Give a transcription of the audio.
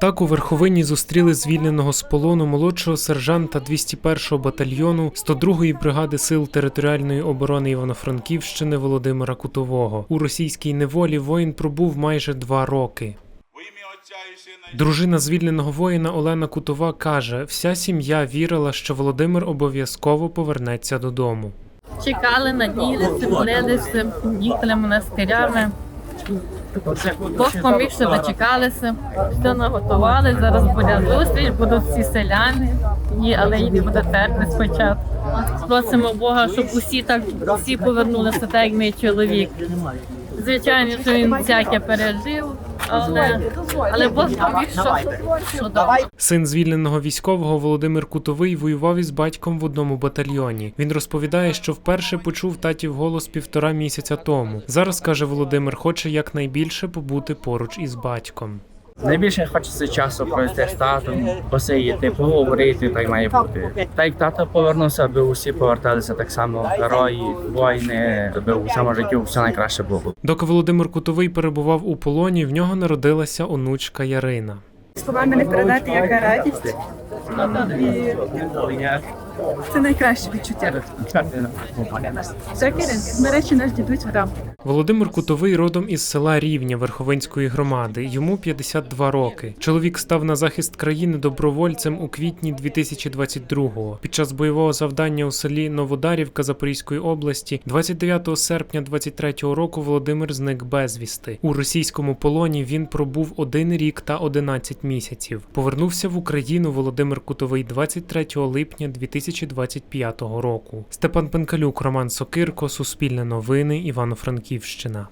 Так у верховині зустріли звільненого з полону молодшого сержанта 201-го батальйону 102-ї бригади сил територіальної оборони Івано-Франківщини Володимира Кутового. У російській неволі воїн пробув майже два роки. Дружина звільненого воїна Олена Кутова каже: вся сім'я вірила, що Володимир обов'язково повернеться додому. Чекали, надіялися, молилися, їхали монастирями. Поміг, що дочекалися, все наготували. Зараз буде зустріч, будуть всі селяни, і, але їх буде терпи спочатку. Просимо Бога, щоб усі так всі повернулися, так як мій чоловік. Звичайно, що він всяке пережив, але, але що. Син звільненого військового Володимир Кутовий воював із батьком в одному батальйоні. Він розповідає, що вперше почув татів голос півтора місяця тому. Зараз каже Володимир, хоче якнайбільше побути поруч із батьком. Найбільше хочеться часу провести з татом, посидіти, поговорити, так має бути. Та як тато повернувся, аби усі поверталися так само герої, воїни, аби у цьому житті все найкраще було. Доки Володимир Кутовий перебував у полоні, в нього народилася онучка Ярина. Словами не передати, яка радість. Це найкраще відчуття. Нарешті грав. Володимир Кутовий родом із села Рівня Верховинської громади. Йому 52 роки. Чоловік став на захист країни добровольцем у квітні 2022-го. Під час бойового завдання у селі Новодарівка Запорізької області 29 серпня 23-го року Володимир зник безвісти. У російському полоні він пробув один рік та 11 місяців. Повернувся в Україну Володимир Кутовий 23 липня 2025 року. Степан Пенкалюк, Роман Сокирко, Суспільне новини, Івано-Франківщина.